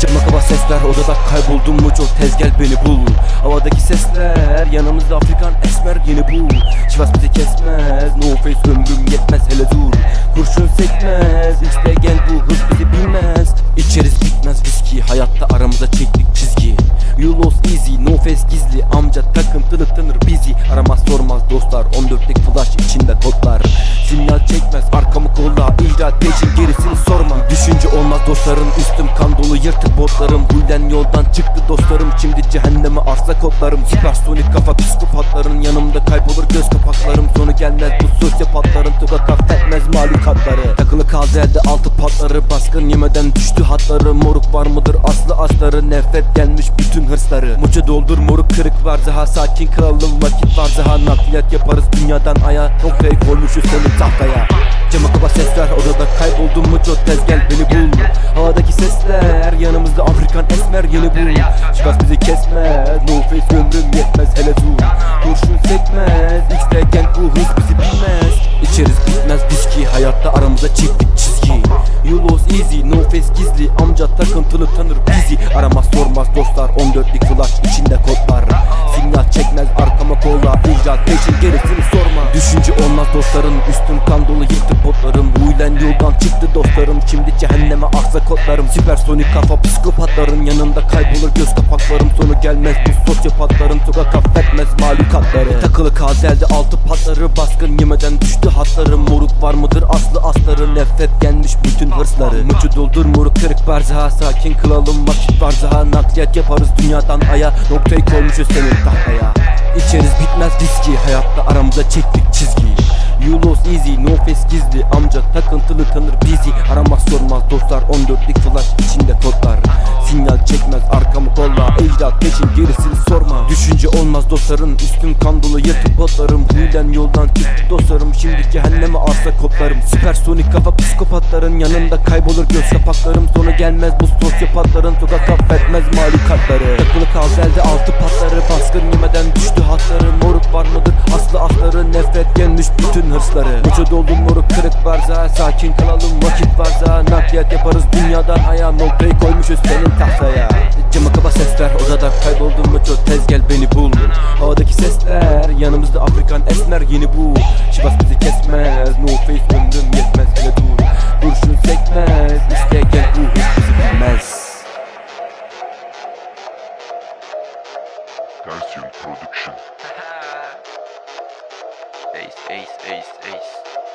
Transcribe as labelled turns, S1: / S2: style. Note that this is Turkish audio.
S1: Cama kaba sesler odada kayboldum mu çok tez gel beni bul. Havadaki sesler yanımızda Afrikan esmer yeni bul. Şivas bizi kesmez no face ömrüm yetmez hele dur. Kurşun sekmez işte gel Bitmez viski hayatta aramıza çektik çizgi. You lost easy no face gizli. Amca takıntılı tanır bizi. Aramaz sormaz dostlar 14'lik flash içinde kodlar. Sinyal çekmez arkamı kolla. İcraat peşin gerisini sorma. Düşünce olmaz dostların üstüm kan dolu yırtık botlarım. Huyden yoldan çıktı dostlarım. Şimdi cehenneme arsa kodlarım. Süpersonik kafa psikopatların yanımda kaybolur göz kapaklarım. Sonu gelmez bu sosyopatların tugak patları baskın yemeden düştü hatları. Moruk var mıdır? Aslı asları nefret gelmiş bütün hırsları. Muça doldur moruk kırık var daha sakin kralım vakit var daha nakliyat yaparız dünyadan aya. Noktayı koymuşuz senin tahtaya. Cama kaba sesler odada kayboldum mu çok tez. Gel beni bul. Havadaki sesler yanımızda Afrikan esmer yeni bul. Şikas bizi kesmez no face ömrüm yetmez hele dur. Kurşun sekmez X'de gel bu hız bizi bilmez. İçeriz bitmez viski hayatta aramıza çektik çizgi You lost easy no face gizli. Amca takıntılı tanır bizi. Aramaz sormaz dostlar 14'lik flash içinde kodlar. Sinyal çekmez arkama kolla icat peşin gerisini Düşünce olmaz dostların üstüm kan dolu yıktı potlarım Huylen yoldan çıktı dostlarım. Şimdi cehenneme aksa kodlarım. Süpersonik kafa psikopatların yanında kaybolur göz kapaklarım. Sonu gelmez bu sosyopatların sokak affetmez mahlukatları Takılı kaldı elde altı patları baskın yemeden düştü hatlarım. Moruk var mıdır? Aslı asları nefret gelmiş bütün hırsları. Mucu doldur moruk kırık barzaha. Sakin kılalım vakit var daha Nakliyat yaparız dünyadan aya. Noktayı koymuşuz senin tahtaya İçeriz bitmez viski hayatta aramıza çektik çizgiyi. You lost easy no face gizli. Amca takıntılı tanır bizi. Aramaz sormaz dostlar 14'lik flash içinde kodlar Sinyal çekmez arkamı kolla. Ecdat peşin gerisini sorma. Düşünce olmaz dostların üstüm kan dolu yatıp botlarım Huylen yoldan çıktı dostlarım şimdi cehenneme arsa kodlarım Süpersonik kafa psikopatların yanında kaybolur göz kapaklarım. Sonu gelmez bu sosyopatların sokak affetmez mahlukatları Takılı kaldı elde altı patları baskın yemeden düştü hatları Moruk var mıdır? Aslı asları nefret gelmiş bütün hırsları. Muça doldu moruk kırık varza sakin kalalım vakit varza Nakliyat yaparız dünyadan aya. Noktayı koymuşuz senin tahtaya. Cama kaba sesler odada kayboldum mu? Çok tez gel beni bul. Havadaki sesler yanımızda Afrikan esmer yeni bu. Şivas bizi kesmez
S2: Production.
S3: Ace, ace, ace, ace.